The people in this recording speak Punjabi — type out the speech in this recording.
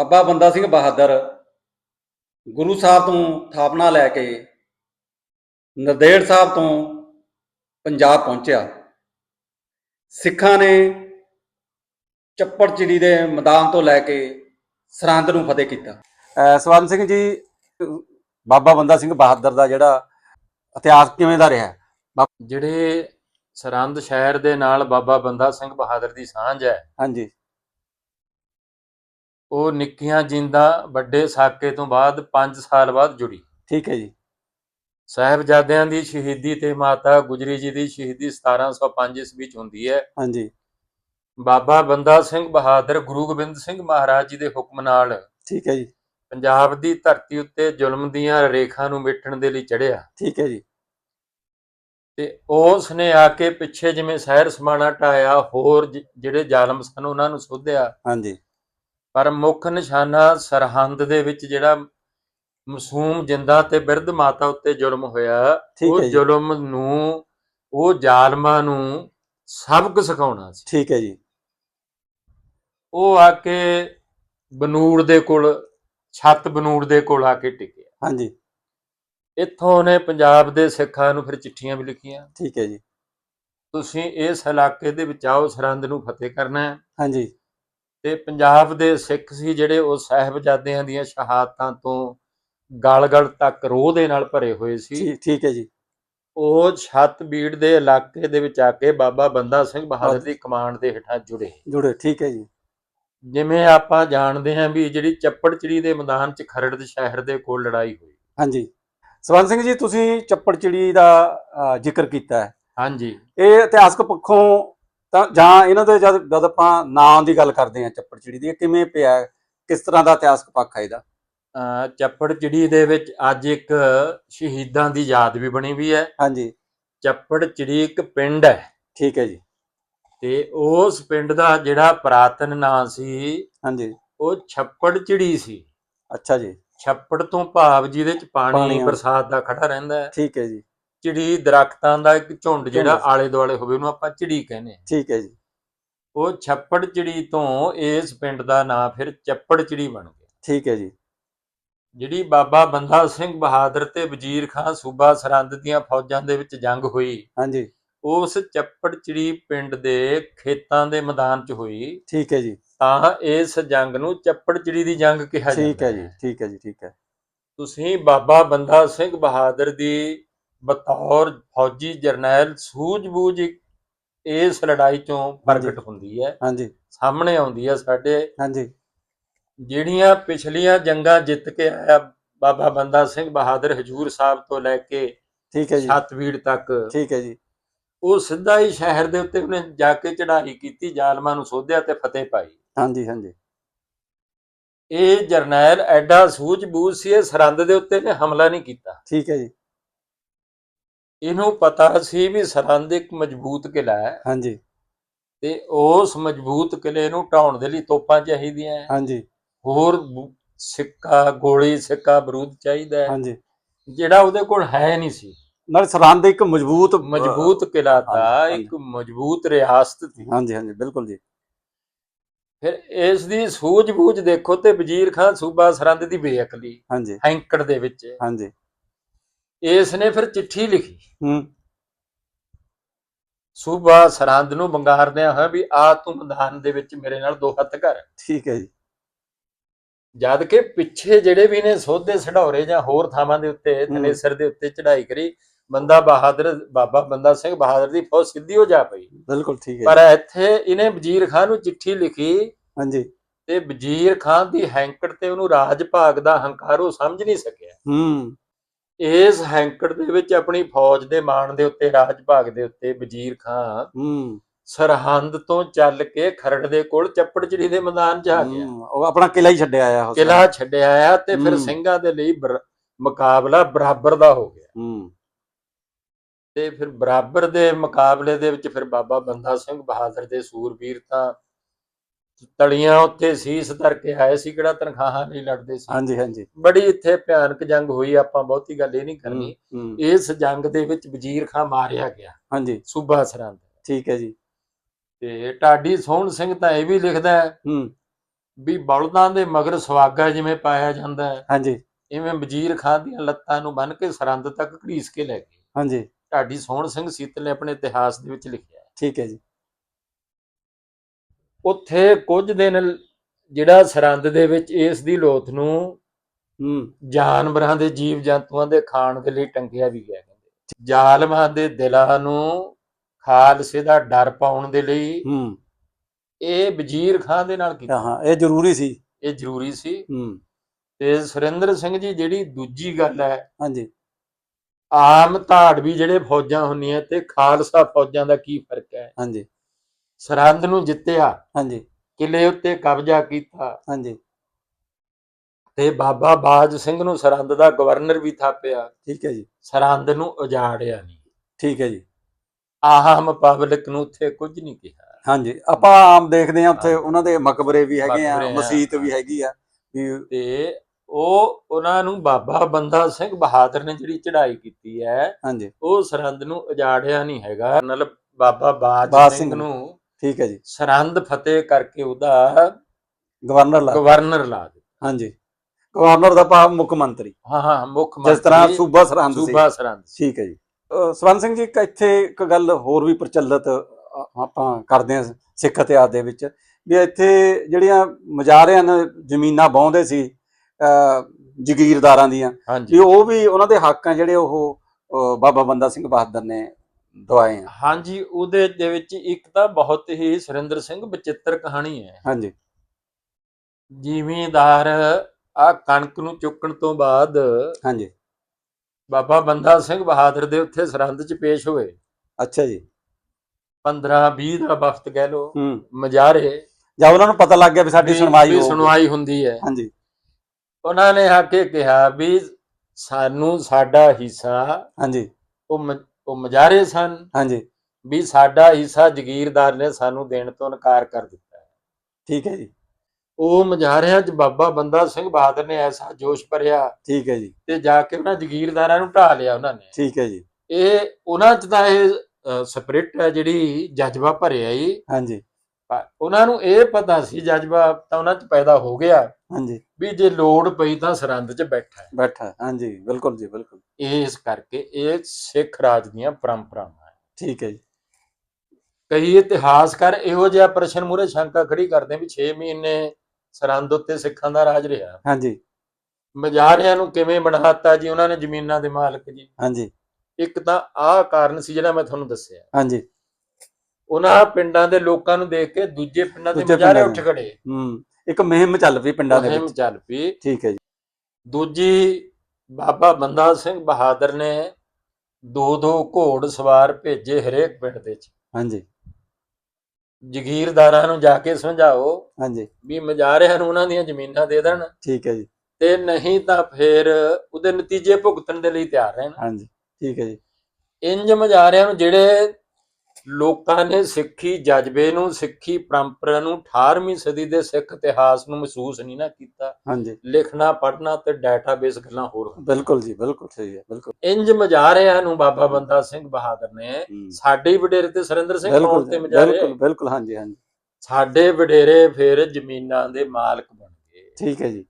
ਬਾਬਾ ਬੰਦਾ ਸਿੰਘ ਬਹਾਦਰ ਗੁਰੂ ਸਾਹਿਬ ਤੋਂ ਥਾਪਨਾ ਲੈ ਕੇ ਨੰਦੇੜ ਸਾਹਿਬ ਤੋਂ ਪੰਜਾਬ ਪਹੁੰਚਿਆ। ਸਿੱਖਾਂ ਨੇ ਚੱਪੜ ਚਿੜੀ ਦੇ ਮੈਦਾਨ ਤੋਂ ਲੈ ਕੇ ਸਰਹੰਦ ਨੂੰ ਫਤਿਹ ਕੀਤਾ। ਸਵਰਨ ਸਿੰਘ ਜੀ ਬਾਬਾ ਬੰਦਾ ਸਿੰਘ ਬਹਾਦਰ ਦਾ ਜਿਹੜਾ ਇਤਿਹਾਸ ਕਿਵੇਂ ਦਾ ਰਿਹਾ? ਜਿਹੜੇ ਸਰਹੰਦ ਸ਼ਹਿਰ ਦੇ ਨਾਲ ਬਾਬਾ ਬੰਦਾ ਸਿੰਘ ਬਹਾਦਰ ਦੀ ਸਾਂਝ ਹੈ ਹਾਂਜੀ। ਉਹ ਨਿੱਕੀਆਂ ਜਿੰਦਾ ਵੱਡੇ ਸਾਕੇ ਤੋਂ ਬਾਅਦ 5 ਸਾਲ ਬਾਅਦ ਜੁੜੀ। ਠੀਕ ਹੈ ਜੀ। ਸਾਹਿਬਜ਼ਾਦਿਆਂ ਦੀ ਸ਼ਹੀਦੀ ਤੇ ਮਾਤਾ ਗੁਜਰੀ ਜੀ ਦੀ ਸ਼ਹੀਦੀ 1705 ਈਸਵੀ ਚ ਹੁੰਦੀ ਹੈ। ਹਾਂਜੀ। ਬਾਬਾ ਬੰਦਾ ਸਿੰਘ ਬਹਾਦਰ ਗੁਰੂ ਗੋਬਿੰਦ ਸਿੰਘ ਮਹਾਰਾਜ ਜੀ ਦੇ ਹੁਕਮ ਨਾਲ ਠੀਕ ਹੈ ਜੀ। ਪੰਜਾਬ ਦੀ ਧਰਤੀ ਉੱਤੇ ਜ਼ੁਲਮ ਦੀਆਂ ਰੇਖਾ ਨੂੰ ਮਿਟਣ ਦੇ ਲਈ ਚੜਿਆ ਠੀਕ ਹੈ ਜੀ। ਤੇ ਉਸ ਨੇ ਆ ਕੇ ਪਿੱਛੇ ਜਿਵੇਂ ਸ਼ਹਿਰ ਸਮਾਣਾ ਢਾਇਆ ਹੋਰ ਜਿਹੜੇ ਜ਼ਾਲਮ ਸਨ ਉਹਨਾਂ ਨੂੰ ਸੋਧਿਆ। ਹਾਂਜੀ। ਪਰ ਮੁੱਖ ਨਿਸ਼ਾਨਾ ਸਰਹੰਦ ਦੇ ਵਿੱਚ ਜਿਹੜਾ ਮਾਸੂਮ ਜਿੰਦਾ ਤੇ ਬਿਰਧ ਮਾਤਾ ਉੱਤੇ ਜ਼ੁਲਮ ਹੋਇਆ ਉਹ ਜ਼ੁਲਮ ਨੂੰ ਉਹ ਜ਼ਾਲਮਾਂ ਨੂੰ ਸਬਕ ਸਿਖਾਉਣਾ ਸੀ। ਠੀਕ ਹੈ ਜੀ। ਉਹ ਆ ਕੇ ਬਨੂੜ ਦੇ ਕੋਲ ਛੱਤ ਬਨੂੜ ਦੇ ਕੋਲ ਆ ਕੇ ਟਿਕਿਆ। ਹਾਂਜੀ। ਇੱਥੋਂ ਉਹਨੇ ਪੰਜਾਬ ਦੇ ਸਿੱਖਾਂ ਨੂੰ ਫਿਰ ਚਿੱਠੀਆਂ ਵੀ ਲਿਖੀਆਂ। ਠੀਕ ਹੈ ਜੀ। ਤੁਸੀਂ ਇਸ ਇਲਾਕੇ ਦੇ ਵਿੱਚ ਆਓ ਸਰਹੰਦ ਨੂੰ ਫਤਿਹ ਕਰਨਾ ਹੈ। ਹਾਂਜੀ। ਤੇ ਪੰਜਾਬ ਦੇ ਸਿੱਖ ਸੀ ਜਿਹੜੇ ਉਹ ਸਾਹਿਬਜ਼ਾਦਿਆਂ ਦੀਆਂ ਸ਼ਹਾਦਤਾਂ ਤੋਂ ਗਲ-ਗਲ ਤੱਕ ਰੋਹ ਦੇ ਨਾਲ ਭਰੇ ਹੋਏ ਸੀ। ਠੀਕ ਠੀਕ ਹੈ ਜੀ। ਉਹ ਛੱਤ ਬੀੜ ਦੇ ਇਲਾਕੇ ਦੇ ਵਿੱਚ ਆ ਕੇ ਬਾਬਾ ਬੰਦਾ ਸਿੰਘ ਬਹਾਦਰ ਦੀ ਕਮਾਂਡ ਦੇ ਹੇਠਾਂ ਜੁੜੇ। ਜੁੜੇ ਠੀਕ ਹੈ ਜੀ। ਜਿਵੇਂ ਆਪਾਂ ਜਾਣਦੇ ਹਾਂ ਵੀ ਜਿਹੜੀ ਚੱਪੜਚਿੜੀ ਦੇ ਮੈਦਾਨ 'ਚ ਖਰੜ ਦੇ ਸ਼ਹਿਰ ਦੇ ਕੋਲ ਲੜਾਈ ਹੋਈ। ਹਾਂਜੀ। ਸਵਰਨ ਸਿੰਘ ਜੀ ਤੁਸੀਂ ਚੱਪੜ ਚਿੜੀ ਦਾ ਜ਼ਿਕਰ ਕੀਤਾ ਹੈ। ਹਾਂਜੀ। ਇਹ ਇਤਿਹਾਸਕ ਪੱਖੋਂ ਤਾਂ ਜਾਂ ਇਹਨਾਂ ਦੇ ਜਦ ਜਦ ਆਪਾਂ ਨਾਂ ਦੀ ਗੱਲ ਕਰਦੇ ਹਾਂ ਚੱਪੜ ਚਿੜੀ ਦੀ ਇਹ ਕਿਵੇਂ ਪਿਆ? ਕਿਸ ਤਰ੍ਹਾਂ ਦਾ ਇਤਿਹਾਸਕ ਪੱਖ ਹੈ ਇਹਦਾ? ਅਹ ਚੱਪੜਚਿੜੀ ਦੇ ਵਿੱਚ ਅੱਜ ਇੱਕ ਸ਼ਹੀਦਾਂ ਦੀ ਯਾਦ ਵੀ ਬਣੀ ਵੀ ਹੈ। ਹਾਂਜੀ। ਚੱਪੜਚਿੜੀ ਇੱਕ ਪਿੰਡ ਹੈ। ਠੀਕ ਹੈ ਜੀ। ਤੇ ਉਸ ਪਿੰਡ ਦਾ ਜਿਹੜਾ ਪ੍ਰਾਤਨ ਨਾਂ ਸੀ ਹਾਂਜੀ। ਉਹ ਛੱਪੜਚਿੜੀ ਸੀ। ਅੱਛਾ ਜੀ। ਛੱਪੜ ਤੋਂ ਭਾਵ ਜਿਹਦੇ ਚ ਪਾਣੀ। ਬਰਸਾਤ ਦਾ ਖੜਾ ਰਹਿੰਦਾ ਹੈ। ਠੀਕ ਹੈ ਜੀ। ਚਿੜੀ ਦਰਖਤਾਂ ਦਾ ਇੱਕ ਝੁੰਡ ਜਿਹੜਾ। ਆਲੇ ਦੁਆਲੇ ਹੋਵੇ ਉਹਨੂੰ ਆਪਾਂ ਚਿੜੀ ਕਹਿੰਦੇ ਹਾਂ। ਠੀਕ ਹੈ ਜੀ। ਉਹ ਛੱਪੜ ਚਿੜੀ ਤੋਂ ਇਸ ਪਿੰਡ ਦਾ ਨਾਂ ਫਿਰ ਚੱਪੜ ਚਿੜੀ ਬਣ ਗਿਆ। ਠੀਕ ਹੈ ਜੀ। ਜਿਹੜੀ ਬਾਬਾ ਬੰਦਾ ਸਿੰਘ ਬਹਾਦਰ ਤੇ ਵਜ਼ੀਰ ਖਾਂ ਸੂਬਾ ਸਰਹੰਦ ਦੀਆਂ ਫੌਜਾਂ ਦੇ ਵਿੱਚ ਜੰਗ ਹੋਈ ਹਾਂਜੀ। ਉਸ ਚੱਪੜ ਚਿੜੀ ਪਿੰਡ ਦੇ ਖੇਤਾਂ ਦੇ ਮੈਦਾਨ 'ਚ ਹੋਈ ਠੀਕ ਹੈ ਜੀ। ਤਾਂ ਇਸ ਜੰਗ ਨੂੰ ਚੱਪੜ ਚਿੜੀ ਦੀ ਜੰਗ ਕਿਹਾ ਜਾਂਦਾ ਠੀਕ ਹੈ। ਜੀ ਠੀਕ ਹੈ ਜੀ ਠੀਕ ਹੈ। ਤੁਸੀਂ ਬਾਬਾ ਬੰਦਾ ਸਿੰਘ ਬਹਾਦਰ ਦੀ ਬਤੌਰ ਫੌਜੀ ਜਰਨੈਲ ਸੂਝ-ਬੂਝ ਇਸ ਲੜਾਈ ਚੋਂ ਪ੍ਰਗਟ ਹੁੰਦੀ ਹੈ। ਹਾਂਜੀ। ਸਾਹਮਣੇ ਆਉਂਦੀ ਹੈ ਸਾਡੇ ਹਾਂਜੀ। ਜਿਹੜੀਆਂ ਪਿਛਲੀਆਂ ਜੰਗਾਂ ਜਿੱਤ ਕੇ ਆਇਆ ਬਾਬਾ ਬੰਦਾ ਸਿੰਘ ਬਹਾਦਰ ਹਜੂਰ ਸਾਹਿਬ ਤੋਂ ਲੈ ਕੇ ਠੀਕ ਹੈ ਜੀ। ਛਤਵੀੜ ਤੱਕ। ਠੀਕ ਹੈ ਜੀ। ਉਹ ਸਿੱਧਾ ਹੀ ਸ਼ਹਿਰ ਦੇ ਉੱਤੇ ਉਹਨੇ ਜਾ ਕੇ ਚੜ੍ਹਾਈ ਕੀਤੀ ਜ਼ਾਲਮਾਂ ਨੂੰ ਸੋਧਿਆ ਤੇ ਫਤਿਹ ਪਾਈ। ਹਾਂਜੀ ਹਾਂਜੀ। ਇਹ ਜਰਨੈਲ ਐਡਾ ਸੂਝ-ਬੂਝ ਸੀ ਇਹ ਸਰਹੰਦ ਦੇ ਉੱਤੇ ਨੇ ਹਮਲਾ ਨਹੀਂ ਕੀਤਾ। ਠੀਕ ਹੈ ਜੀ। ਇਹਨੂੰ ਪਤਾ ਸੀ ਵੀ ਸਰਹੰਦ ਇੱਕ ਮਜ਼ਬੂਤ ਕਿਲਾ ਹੈ। ਹਾਂਜੀ। ਤੇ ਉਸ ਮਜ਼ਬੂਤ ਕਿਲੇ ਨੂੰ ਢਾਉਣ ਦੇ ਲਈ ਤੋਪਾਂ ਚਾਹੀਦੀਆਂ। ਹਾਂਜੀ। ਹੋਰ ਸਿੱਕਾ ਗੋਲੀ ਸਿੱਕਾ ਬਰੂਦ ਚਾਹੀਦਾ ਹੈ, ਹਾਂਜੀ। ਜਿਹੜਾ ਉਹਦੇ ਕੋਲ ਹੈ ਨਹੀਂ ਸੀ। ਨਾਲ ਸਰਹੰਦ ਇੱਕ ਮਜ਼ਬੂਤ ਮਜ਼ਬੂਤ ਕਿਲਾ ਦਾ ਇੱਕ ਮਜ਼ਬੂਤ ਰਿਆਸਤ ਸੀ। ਹਾਂਜੀ ਹਾਂਜੀ ਬਿਲਕੁਲ ਜੀ। ਫਿਰ ਇਸ ਦੀ ਸੂਝ-ਬੂਝ ਦੇਖੋ ਤੇ ਵਜ਼ੀਰ ਖਾਨ ਸੂਬਾ ਸਰਹੰਦ ਦੀ ਬੇਅਕਲੀ ਹਾਂਜੀ। ਹੈਂਕੜ ਦੇ ਵਿੱਚ। ਹਾਂਜੀ। ਇਸ ਨੇ ਫਿਰ ਚਿੱਠੀ ਲਿਖੀ। ਹੂੰ। ਸੂਬਾ ਸਰਹੰਦ ਨੂੰ ਬੰਗਾਰਦਿਆਂ ਹੋਇਆ ਵੀ ਆ ਤੂੰ ਮੈਦਾਨ ਦੇ ਵਿੱਚ ਮੇਰੇ ਨਾਲ ਦੋ ਹੱਥ ਕਰ। ਠੀਕ ਹੈ ਜੀ। ਜਦ ਕਿ ਪਿੱਛੇ ਜਿਹੜੇ ਵੀ ਨੇ ਸੋਧੇ ਸਢੌਰੇ ਜਾਂ ਹੋਰ ਥਾਵਾਂ ਦੇ ਉੱਤੇ ਹੂੰ। ਥਨੇਸਰ ਦੇ ਉੱਤੇ ਚੜ੍ਹਾਈ ਕਰੀ ਬੰਦਾ ਬਹਾਦਰ ਬਾਬਾ ਬੰਦਾ ਸਿੰਘ ਬਹਾਦਰ ਦੀ ਫੌਜ ਸਿੱਧੀ ਹੋ ਜਾ ਪਈ। ਬਿਲਕੁਲ ਠੀਕ ਹੈ ਪਰ। ਇੱਥੇ ਇਹਨੇ ਵਜ਼ੀਰ ਖਾਨ ਨੂੰ ਚਿੱਠੀ ਲਿਖੀ। ਹਾਂਜੀ। ਤੇ ਵਜ਼ੀਰ ਖਾਨ ਦੀ ਹੈਂਕੜ ਤੇ ਉਹਨੂੰ ਰਾਜ ਭਾਗ ਦਾ ਹੰਕਾਰ ਉਹ ਸਮਝ ਨਹੀਂ ਸਕਿਆ। ਹੂੰ। ਇਸ ਹੈਂਕੜ ਦੇ ਵਿੱਚ ਆਪਣੀ ਫੌਜ ਦੇ ਮਾਣ ਦੇ ਉੱਤੇ ਰਾਜ ਭਾਗ ਦੇ ਉੱਤੇ ਵਜ਼ੀਰ ਖਾਨ ਹੂੰ। ਸਰਹੰਦ ਤੋਂ ਚੱਲ ਕੇ ਖਰੜ ਦੇ ਕੋਲ ਚੱਪੜਚਿੜੀ ਦੇ ਮੈਦਾਨ 'ਚ ਆ ਗਿਆ। ਉਹ ਆਪਣਾ ਕਿਲਾ ਹੀ ਛੱਡਿਆ ਆਇਆ ਉਸ ਕਿਲਾ ਛੱਡਿਆ ਆ ਤੇ ਫਿਰ। ਸਿੰਘਾਂ ਦੇ ਲਈ ਮੁਕਾਬਲਾ ਬਰਾਬਰ ਦਾ ਹੋ ਗਿਆ। ਹੂੰ। ਤੇ ਫਿਰ ਬਰਾਬਰ ਦੇ ਮੁਕਾਬਲੇ ਦੇ ਵਿੱਚ ਫਿਰ ਬਾਬਾ ਬੰਦਾ ਸਿੰਘ ਬਹਾਦਰ ਦੇ ਸੂਰਬੀਰ ਤਾਂ ਤਲੀਆਂ ਉੱਤੇ ਸੀਸ ਧਰ ਕੇ ਆਏ ਸੀ ਕਿਹੜਾ ਤਨਖਾਹਾਂ ਲਈ ਲੜਦੇ ਸੀ। ਹਾਂਜੀ ਹਾਂਜੀ। ਬੜੀ ਇੱਥੇ ਭਿਆਨਕ ਜੰਗ ਹੋਈ ਆਪਾਂ ਬਹੁਤੀ ਗੱਲ ਇਹ ਨਹੀਂ ਕਰਨੀ। ਇਸ ਜੰਗ ਦੇ ਵਿੱਚ ਵਜ਼ੀਰ ਖਾਂ ਮਾਰਿਆ ਗਿਆ ਹਾਂਜੀ। ਸੂਬਾ ਸਰਹੰਦ ਠੀਕ ਹੈ ਜੀ। ਤੇ ਢਾਡੀ ਸੋਹਣ ਸਿੰਘ ਤਾਂ ਇਹ ਵੀ ਲਿਖਦਾ ਹੈ ਵੀ ਬਲਦਾਂ ਦੇ ਮਗਰ ਸੁਆਗਾ ਜਿਵੇਂ ਪਾਇਆ ਜਾਂਦਾ ਹੈ ਹਾਂਜੀ। ਇਵੇਂ ਵਜ਼ੀਰ ਖਾਨ ਦੀਆਂ ਲੱਤਾਂ ਨੂੰ ਬੰਨ ਕੇ ਸਰੰਦ ਤੱਕ ਘੜੀਸ ਕੇ ਲੈ ਗਏ। ਹਾਂਜੀ। ਢਾਡੀ ਸੋਹਣ ਸਿੰਘ ਸੀਤਲ ਨੇ ਆਪਣੇ ਇਤਿਹਾਸ ਦੇ ਵਿੱਚ ਲਿਖਿਆ। ਠੀਕ ਹੈ ਜੀ। ਉੱਥੇ ਕੁਝ ਦਿਨ ਜਿਹੜਾ ਸਰੰਦ ਦੇ ਵਿੱਚ ਇਸ ਦੀ ਲੋਥ ਨੂੰ ਹੂੰ। ਜਾਨਵਰਾਂ ਦੇ ਜੀਵ ਜੰਤੂਆਂ ਦੇ ਖਾਣ ਦੇ ਲਈ ਟੰਗਿਆ ਵੀ ਗਿਆ ਕਹਿੰਦੇ। ਜ਼ਾਲਮਾਂ ਦੇ ਦਿਲਾਂ ਨੂੰ ਖਾਲਸੇ ਦਾ ਡਰ ਪਾਉਣ ਦੇ ਲਈ ਹੂੰ। ਇਹ ਵਜ਼ੀਰ ਖਾਨ ਦੇ ਨਾਲ ਕੀਤਾ। ਹਾਂ ਇਹ ਜ਼ਰੂਰੀ ਸੀ। ਇਹ ਜ਼ਰੂਰੀ ਸੀ। ਹੂੰ। ਤੇ ਸੁਰਿੰਦਰ ਸਿੰਘ ਜੀ ਜਿਹੜੀ ਦੂਜੀ ਗੱਲ ਹੈ ਹਾਂਜੀ। ਆਮ ਧਾੜਵੀ ਜਿਹੜੇ ਫੌਜਾਂ ਹੁੰਦੀਆਂ ਤੇ ਖਾਲਸਾ ਫੌਜਾਂ ਦਾ ਕੀ ਫ਼ਰਕ ਹੈ? ਹਾਂਜੀ। ਸਰਹੰਦ ਨੂੰ ਜਿੱਤਿਆ ਹਾਂਜੀ। ਕਿਲੇ ਉੱਤੇ ਕਬਜ਼ਾ ਕੀਤਾ। ਹਾਂਜੀ। ਤੇ ਬਾਬਾ ਬਾਜ ਸਿੰਘ ਨੂੰ ਸਰਹੰਦ ਦਾ ਗਵਰਨਰ ਵੀ ਥਾਪਿਆ। ਠੀਕ ਹੈ ਜੀ। ਸਰਹੰਦ ਨੂੰ ਉਜਾੜਿਆ ਨਹੀਂ। ਠੀਕ ਹੈ ਜੀ। ਆਮ ਪਬਲਿਕ ਨੂੰ ਉੱਥੇ ਕੁਝ ਨਹੀਂ ਕਿਹਾ। ਹਾਂਜੀ। ਆਪਾਂ ਆਮ ਦੇਖਦੇ ਆ ਉੱਥੇ ਉਹਨਾਂ ਦੇ ਮਕਬਰੇ ਵੀ ਹੈਗੇ ਆ ਮਸਜਿਦ ਵੀ। ਹੈਗੀ ਆ ਤੇ ਉਹ ਉਹਨਾਂ ਨੂੰ ਬਾਬਾ ਬੰਦਾ ਸਿੰਘ ਬਹਾਦਰ ਨੇ ਜਿਹੜੀ ਚੜ੍ਹਾਈ ਕੀਤੀ ਹੈ ਹਾਂਜੀ। ਉਹ ਸਰਹੰਦ ਨੂੰ ਉਜਾੜਿਆ ਨਹੀਂ ਹੈਗਾ। ਮਤਲਬ ਬਾਬਾ ਬਾਜ ਸਿੰਘ। ਨੂੰ ਠੀਕ ਹੈ ਜੀ। ਸਰਹੰਦ ਫਤਿਹ ਕਰਕੇ ਉਹਦਾ ਗਵਰਨਰ ਲਾ ਗਵਰਨਰ ਲਾ ਦਿੱਤਾ। ਹਾਂਜੀ। ਗਵਰਨਰ ਦਾ ਭਾਵ ਮੁੱਖ ਮੰਤਰੀ। ਹਾਂ ਹਾਂ ਮੁੱਖ ਜਿਸ ਤਰ੍ਹਾਂ ਮੰਤਰੀ। ਸੂਬਾ ਸਰਹੰਦ ਸੀ। ਸੂਬਾ ਸਰਹੰਦ। ਠੀਕ ਹੈ ਜੀ। ਅਹ ਸਵਰਨ ਸਿੰਘ ਜੀ ਇੱਕ ਇੱਥੇ ਇੱਕ ਗੱਲ ਹੋਰ ਵੀ ਪ੍ਰਚਲਿਤ ਆਪਾਂ ਕਰਦੇ ਹਾਂ ਸਿੱਖ ਇਤਿਹਾਸ ਦੇ ਵਿੱਚ ਵੀ ਇੱਥੇ ਜਿਹੜੀਆਂ ਮਜਾਰਿਆਂ ਨੇ ਜ਼ਮੀਨਾਂ ਵਾਹੁੰਦੇ ਸੀ ਜ਼ਗੀਰਦਾਰਾਂ ਦੀਆਂ ਵੀ ਉਹ ਵੀ ਉਹਨਾਂ ਦੇ ਹੱਕ ਆ ਜਿਹੜੇ ਉਹ ਬਾਬਾ ਬੰਦਾ ਸਿੰਘ ਬਹਾਦਰ ਨੇ ਦਵਾਏ ਆ ਹਾਂਜੀ ਉਹਦੇ ਦੇ ਵਿੱਚ ਇੱਕ ਤਾਂ ਬਹੁਤ ਹੀ ਸੁਰਿੰਦਰ ਸਿੰਘ ਬਚਿੱਤਰ ਕਹਾਣੀ ਹੈ। ਹਾਂਜੀ। ਜ਼ਿਮੀਂਦਾਰ ਆ ਕਣਕ ਨੂੰ ਚੁੱਕਣ ਤੋਂ ਬਾਅਦ ਹਾਂਜੀ। ਬਾਬਾ ਬੰਦਾ ਸਿੰਘ ਬਹਾਦਰ ਦੇ ਉੱਥੇ ਸਰਹੰਦ 'ਚ ਪੇਸ਼ ਹੋਏ। ਅੱਛਾ ਜੀ। 15 20 ਦਾ ਵਕਤ ਕਹਿ ਲੋ ਹੂੰ। ਮਜਾਰੇ। ਜਾਂ ਉਹਨਾਂ ਨੂੰ ਪਤਾ ਲੱਗ ਗਿਆ ਵੀ ਸਾਡੀ ਸੁਣਵਾਈ ਹੋਊਗੀ ਸੁਣਵਾਈ ਹੁੰਦੀ ਹੈ। ਹਾਂਜੀ। ਉਹਨਾਂ ਨੇ ਆ ਕੇ ਕਿਹਾ ਵੀ ਸਾਨੂੰ ਸਾਡਾ ਹਿੱਸਾ ਹਾਂਜੀ। ਉਹ ਉਹ ਮਜਾਰੇ ਸਨ ਹਾਂਜੀ। ਵੀ ਸਾਡਾ ਹਿੱਸਾ ਜ਼ਗੀਰਦਾਰ ਨੇ ਸਾਨੂੰ ਦੇਣ ਤੋਂ ਇਨਕਾਰ ਕਰ ਦਿੱਤਾ ਹੈ। ਠੀਕ ਹੈ ਜੀ। ਉਹ ਮਜਾਰਿਆਂ 'ਚ ਬਾਬਾ ਬੰਦਾ ਸਿੰਘ ਬਹਾਦਰ ਨੇ ਐਸਾ ਜੋਸ਼ ਭਰਿਆ ਠੀਕ ਹੈ ਜੀ। ਤੇ ਜਾ ਕੇ ਉਹਨਾਂ ਜ਼ਗੀਰਦਾਰਾਂ ਨੂੰ ਢਾ ਲਿਆ ਉਹਨਾਂ ਨੇ। ਠੀਕ ਹੈ ਜੀ। ਇਹ ਉਹਨਾਂ 'ਚ ਤਾਂ ਇਹ ਸਪਿਰਿਟ ਹੈ ਜਿਹੜੀ ਜਜ਼ਬਾ ਭਰਿਆ ਹੀ ਹਾਂਜੀ। ਉਹਨਾਂ ਨੂੰ ਇਹ ਪਤਾ ਸੀ ਜਜ਼ਬਾ ਤਾਂ ਉਹਨਾਂ 'ਚ ਪੈਦਾ ਹੋ ਗਿਆ ਹਾਂਜੀ। ਵੀ ਜੇ ਲੋੜ ਪਈ ਤਾਂ ਸਰਹੰਦ 'ਚ ਬੈਠਾ ਹੈ। ਬੈਠਾ ਹਾਂਜੀ ਬਿਲਕੁਲ ਜੀ ਬਿਲਕੁਲ। ਇਸ ਕਰਕੇ ਇਹ ਸਿੱਖ ਰਾਜ ਦੀਆਂ ਪਰੰਪਰਾਵਾਂ ਹੈ। ਠੀਕ ਹੈ ਜੀ। ਕਈ ਇਤਿਹਾਸਕਾਰ ਇਹੋ ਜਿਹਾ ਪ੍ਰਸ਼ਨ ਮੂਰੇ ਸ਼ੰਕਾ ਖੜੀ ਕਰਦੇ ਵੀ 6 ਮਹੀਨੇ ਸਰਹੰਦ ਉੱਤੇ ਸਿੱਖਾਂ ਦਾ ਰਾਜ ਰਿਹਾ। ਹਾਂਜੀ। ਮਜਾਰਿਆਂ ਨੂੰ ਕਿਵੇਂ ਬਣਾਤਾ ਜੀ? ਉਹਨਾਂ ਨੇ ਜ਼ਮੀਨਾਂ ਦੇ ਮਾਲਕ ਜੀ। ਹਾਂਜੀ। ਇੱਕ ਤਾਂ ਆਹ ਕਾਰਨ ਸੀ ਜਿਹੜਾ ਮੈਂ ਤੁਹਾਨੂੰ ਦੱਸਿਆ। ਹਾਂਜੀ। ਉਹਨਾਂ ਪਿੰਡਾਂ ਦੇ ਲੋਕਾਂ ਨੂੰ ਦੇਖ ਕੇ ਦੂਜੇ ਪਿੰਡਾਂ ਦੇ ਦੂਜੇ ਮਜਾਰੇ ਪਿੰਡਾਂ ਉੱਠ ਦੇ। ਖੜੇ। ਹੂੰ ਇੱਕ ਮੁਹਿੰਮ ਚੱਲ ਪਈ ਪਿੰਡਾਂ ਦੇ ਮੁਹਿੰਮ ਵਿੱਚ। ਚੱਲ ਪਈ। ਠੀਕ ਹੈ ਜੀ। ਦੂਜੀ ਬਾਬਾ ਬੰਦਾ ਸਿੰਘ ਬਹਾਦਰ ਨੇ ਦੋ ਦੋ ਘੋੜ ਸਵਾਰ ਭੇਜੇ ਹਰੇਕ ਪਿੰਡ ਦੇ ਵਿੱਚ। ਹਾਂਜੀ। ਜ਼ਗੀਰਦਾਰਾਂ ਨੂੰ ਜਾ ਕੇ ਸਮਝਾਓ ਹਾਂਜੀ। ਵੀ ਮਜਾਰਿਆਂ ਨੂੰ ਉਹਨਾਂ ਦੀਆਂ ਜ਼ਮੀਨਾਂ ਦੇ ਦੇਣ। ਠੀਕ ਹੈ ਜੀ। ਤੇ ਨਹੀਂ ਤਾਂ ਫਿਰ ਉਹਦੇ ਨਤੀਜੇ ਭੁਗਤਣ ਦੇ ਲਈ ਤਿਆਰ ਰਹਿਣ। ਹਾਂਜੀ। ਠੀਕ ਹੈ ਜੀ। ਇੰਜ ਮਜਾਰਿਆਂ ਨੂੰ ਜਿਹੜੇ ਲੋਕਾਂ ਨੇ ਸਿੱਖੀ ਜਜ਼ਬੇ ਨੂੰ ਸਿੱਖੀ ਪਰੰਪਰਾ ਨੂੰ 18ਵੀਂ ਸਦੀ ਦੇ ਸਿੱਖ ਇਤਿਹਾਸ ਨੂੰ ਮਹਿਸੂਸ ਨਹੀਂ ਨਾ ਕੀਤਾ। ਹਾਂਜੀ। ਲਿਖਣਾ ਪੜ੍ਹਨਾ ਤੇ ਡਾਟਾਬੇਸ ਗੱਲਾਂ ਹੋਰ। ਬਿਲਕੁਲ ਜੀ ਬਿਲਕੁਲ ਸਹੀ ਹੈ ਬਿਲਕੁਲ। ਇੰਜ ਮਜਾਰਿਆਂ ਨੂੰ ਬਾਬਾ ਬੰਦਾ ਸਿੰਘ ਬਹਾਦਰ ਨੇ। ਸਾਡੇ ਵਡੇਰੇ ਤੇ ਸੁਰਿੰਦਰ ਸਿੰਘ ਕੌਣ ਤੇ ਮਜਾਰੇ। ਬਿਲਕੁਲ ਬਿਲਕੁਲ ਹਾਂਜੀ ਹਾਂਜੀ। ਸਾਡੇ ਵਡੇਰੇ ਫਿਰ ਜ਼ਮੀਨਾਂ ਦੇ ਮਾਲਕ ਬਣ ਗਏ। ਠੀਕ ਹੈ ਜੀ।